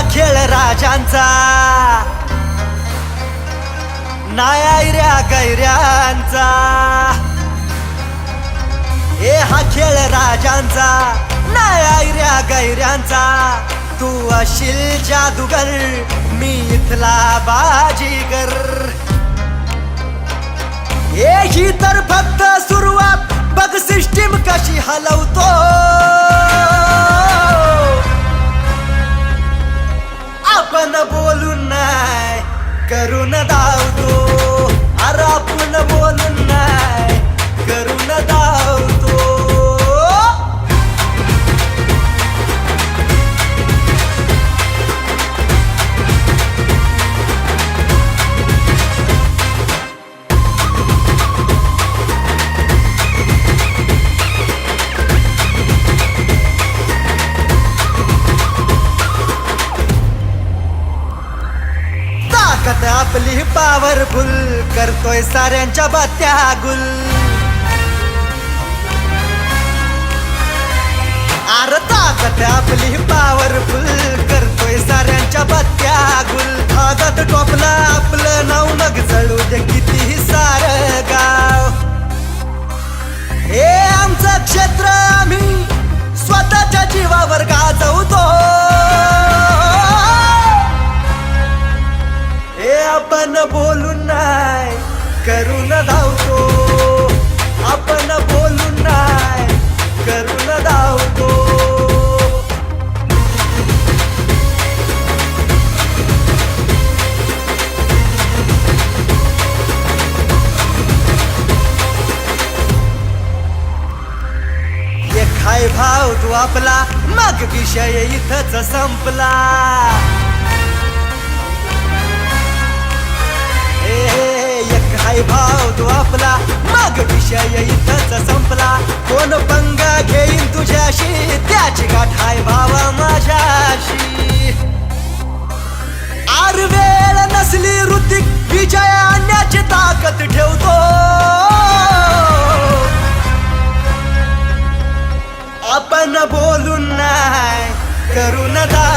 गैऱ्यांचा नायऱ्या गैऱ्यांचा. ए हा खेळ राजांचा. नायऱ्या गैऱ्यांचा. तू अशील जादूगर मी इथला बाजीगर. ए ही तर फक्त सुरुवात. बघ सिस्टीम कशी हलवतो. धावतो अरे आपण बोलून नाही करून धावतो ताकद आपली पावरफुल करतोय साऱ्यांच्या बात्या गुल. आर ताकद आपली बोलून नाही करून धावतो. आपण बोलून नाही करून धावतो. एक हाय भाव तू आपला मग विषय इथंच संपला. विषय इथंच संपला. कोण पंगा घेईन तुझ्याशी? त्याची गाठ हाय भावा माझ्याशी. आर वेळ नसली ऋतिक विजय आणण्याची ताकद ठेवतो. आपण बोलून नाही करून दा